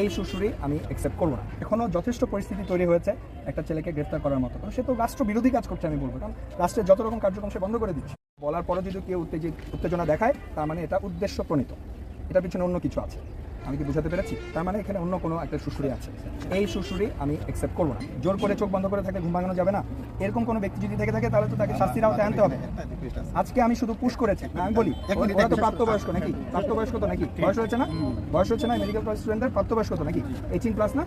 এই সুশুরি আমি অ্যাকসেপ্ট করব না। এখনও যথেষ্ট পরিস্থিতি তৈরি হয়েছে একটা ছেলেকে গ্রেফতার করার মতো। কারণ সে তো রাষ্ট্র বিরোধী কাজ করছে, আমি বলব। কারণ রাষ্ট্রের যত রকম কার্যক্রম সে বন্ধ করে দিচ্ছে। বলার পরে যদি কেউ উত্তেজিত, উত্তেজনা দেখায়, তার মানে এটা উদ্দেশ্য প্রণীত এটার পিছনে অন্য কিছু আছে। আমি কি বুঝাতে পেরেছি? তার মানে এখানে অন্য কোনো একটা সুশুরি আছে। এই সুশুরি আমি অ্যাকসেপ্ট করব না। জোর করে চোখ বন্ধ করে থাকলে ঘুম ভাঙানো যাবে না। এরকম কোনো ব্যক্তি যদি থেকে থাকে তাহলে তো তাকে শাস্তির আওতায় আনতে হবে। আজকে আমি শুধু পুশ করেছি। আমি বলি ওরা তো প্রাপ্তবয়স্ক নাকি? প্রাপ্তবয়স্ক তো নাকি? বয়স হয়েছে না? বয়স হচ্ছে না মেডিকেল কলেজ স্টুডেন্টদের প্রাপ্তবয়স্ক তো নাকি? এইটিন প্লাস না?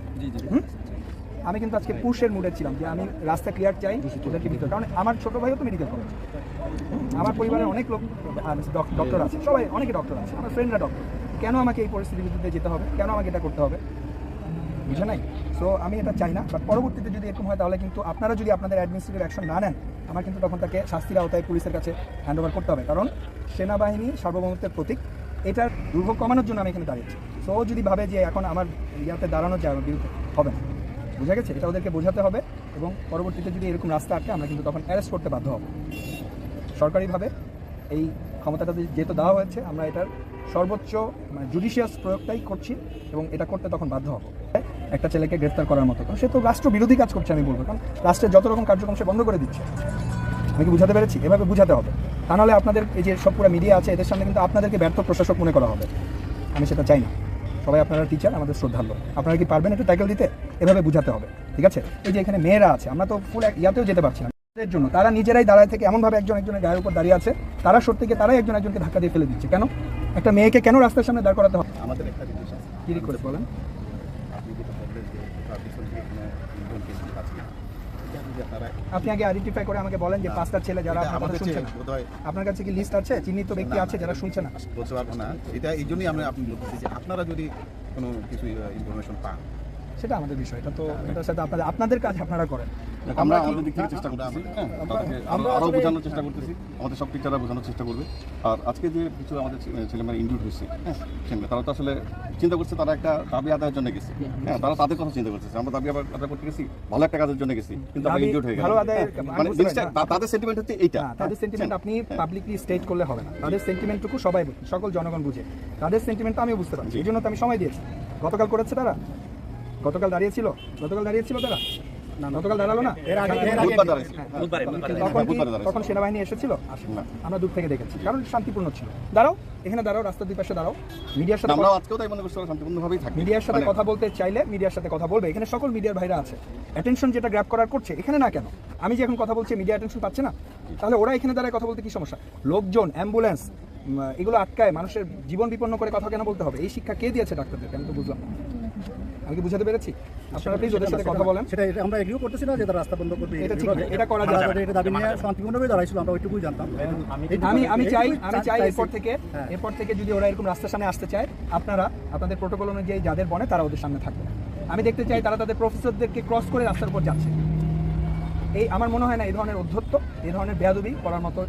আমি কিন্তু আজকে পুশের মুডে ছিলাম যে আমি রাস্তা ক্লিয়ার চাই ওদেরকে ভিতরে কারণ আমার ছোট ভাইও তো মেডিকেল কলেজ আমার পরিবারের অনেক লোক ডক্টর আছে। সবাই অনেকে ডক্টর আছে। আমার ফ্রেন্ডরা ডক্টর কেন আমাকে এই পরিস্থিতির ভিত্তিতে যেতে হবে? কেন আমাকে এটা করতে হবে? বুঝে নাই? সো আমি এটা চাই না বাট পরবর্তীতে যদি এরকম হয়, তাহলে কিন্তু আপনারা যদি আপনাদের অ্যাডমিনিস্ট্রেটিভ অ্যাকশন না নেন, আমার কিন্তু তখন তাকে শাস্তির আওতায় পুলিশের কাছে হ্যান্ড ওভার করতে হবে। কারণ সেনাবাহিনী সার্বভৌমত্বের প্রতীক, এটার দুর্ভোগ কমানোর জন্য আমি এখানে দাঁড়িয়েছি। সো যদি ভাবে যে এখন আমার ইয়াতে দাঁড়ানো যায়, আমার বিরুদ্ধে, হবে না। বুঝা গেছে? এটা ওদেরকে বোঝাতে হবে এবং পরবর্তীতে যদি এরকম রাস্তা আটকে, আমরা কিন্তু তখন অ্যারেস্ট করতে বাধ্য হব। সরকারিভাবে এই ক্ষমতাটা যেহেতু দেওয়া হয়েছে, আমরা এটার সর্বোচ্চ মানে জুডিশিয়াস প্রয়োগটাই করছি এবং এটা করতে তখন বাধ্য হব। একটা ছেলেকে গ্রেফতার করার মতো। কারণ সে তো রাষ্ট্র বিরোধী কাজ করছে, আমি বলব। কারণ রাষ্ট্রের যত রকম কার্যক্রম সে বন্ধ করে দিচ্ছে। আমি কি বুঝাতে পেরেছি? এভাবে বুঝাতে হবে। তা নাহলে আপনাদের এই যে সব পুরো মিডিয়া আছে, এদের সামনে কিন্তু আপনাদেরকে ব্যর্থ প্রশাসক মনে করা হবে। আমি সেটা চাই না। সবাই আপনারা টিচার আমাদের শ্রদ্ধাল্য আপনারা কি পারবেন একটু ট্যাকেল দিতে? এভাবে বুঝাতে হবে। ঠিক আছে? এই যে এখানে মেয়েরা আছে, আমরা তো ফুল ইয়াতেও যেতে পারছি না। এর জন্য। তারা নিজেরাই দাঁড়ায় থেকে এমনভাবে একজন একজনের গায়ের উপর দাঁড়িয়ে আছে তারা সত্যি গিয়ে তারাই একজন একজনকে ধাক্কা দিয়ে ফেলে দিচ্ছে। কেন? একটা মেয়েকে কেন রাস্তার সামনে দাঁড় করাতে হবে আমাদের একটা রিকোয়েস্ট আছে। কি রিকোয়েস্ট বলেন? আপনি এটা আগে আইডেন্টিফাই করে আমাকে বলেন যে পাঁচটা ছেলে যারা আমাদের শুনছে না। আপনার কাছে কি লিস্ট আছে? চিহ্নিত ব্যক্তি আছে যারা শুনছে না? বলতে পারব না। এটা এই জন্যই আমরা আপনি বলতেছি যে আপনারা যদি কোনো কিছু ইনফরমেশন পান। সেটা আমাদের বিষয়। এটা তো এটার সাথে আপনাদের আপনাদের কাজ আপনারা করেন। আমরা আমাদের দিক থেকে চেষ্টা করতেছি হ্যাঁ তাদেরকে আমরা আরও বোঝানোর চেষ্টা করতেছি আমাদের সব টিচাররা বোঝানোর চেষ্টা করবে। আর আজকে যে কিছু আমাদের ছেলেমেয়েরা ইনডিউট হয়েছে হ্যাঁ তারা তো আসলে চিন্তা করছে তারা একটা দাবি আদায়ের জন্য গেছে। হ্যাঁ তারা তাদের কথা চিন্তা করতেছে আমরা দাবি আবার আদায় করতে গেছি ভালো একটা কাজের জন্য গেছি কিন্তু আমরা হয়ে আদায়ের- হ্যাঁ, আমি মানে পারি। তা- তাদের সেন্টিমেন্ট হচ্ছে এইটা। তাদের সেন্টিমেন্ট আপনি পাবলিকলি স্টেট করলে হবে না। তাদের সেন্টিমেন্টটুকু সবাই সকল জনগণ বুঝে। তাদের সেন্টিমেন্ট আমিও বুঝতে পারছি এই জন্য তো আমি সময় দিয়েছি। গতকাল করেছে তারা? গতকাল দাঁড়িয়েছিল গতকাল দাঁড়িয়েছিল তারা? গতকাল দাঁড়াল না? এর আগে এর আগে- বুধবার দাঁড়াইছে। বুধবারে, তখন সেনাবাহিনী এসেছিল? আমরা দূর থেকে দেখেছি। কারণ শান্তিপূর্ণ ছিল। দাঁড়াও এখানে দাঁড়াও রাস্তার দুই পাশে দাঁড়াও। মিডিয়ার সাথে আমরাও আজকেও তাই মনে করছি শান্তিপূর্ণভাবেই থাকবে। মিডিয়ার সাথে মানে- কথা বলতে চাইলে মিডিয়ার সাথে কথা বলবে। এখানে সকল মিডিয়ার ভাইরা আছে। অ্যাটেনশন যেটা গ্র্যাব করার করছে এখানে না কেন? আমি যে এখন কথা বলছি মিডিয়া অ্যাটেনশন পাচ্ছে না? তাহলে ওরা এখানে দাঁড়ায় কথা বলতে কি সমস্যা? লোকজন অ্যাম্বুলেন্স এগুলো আটকায় মানুষের জীবন বিপন্ন করে কথা কেন বলতে হবে? এই শিক্ষা কে দিয়েছে ডাক্তারদেরকে? আমি তো বুঝলাম না। আমি কি বুঝাতে পেরেছি? আপনারা প্লিজ ওদের সাথে কথা বলেন। সেটা এটা আমরা এগ্রিও করতেছি না যে তারা রাস্তা বন্ধ করবে এটা ঠিক এটা করা যাবে এটা দাবি নিয়ে শান্তিপূর্ণভাবে দাঁড়াইছিল আমরা ওইটুকুই জানতাম। আমি আমি চাই আমি চাই এরপর থেকে হ্যাঁ। এরপর থেকে যদি ওরা এরকম রাস্তার সামনে আসতে চায় আপনারা আপনাদের প্রোটোকল অনুযায়ী যাদের বনে তারা ওদের সামনে থাকবে। আমি দেখতে চাই তারা তাদের প্রফেসরদেরকে ক্রস করে রাস্তার উপর যাচ্ছে। এই আমার মনে হয় না এই ধরনের অধ্যত্ত এই ধরনের বেয়াদবি করার মতো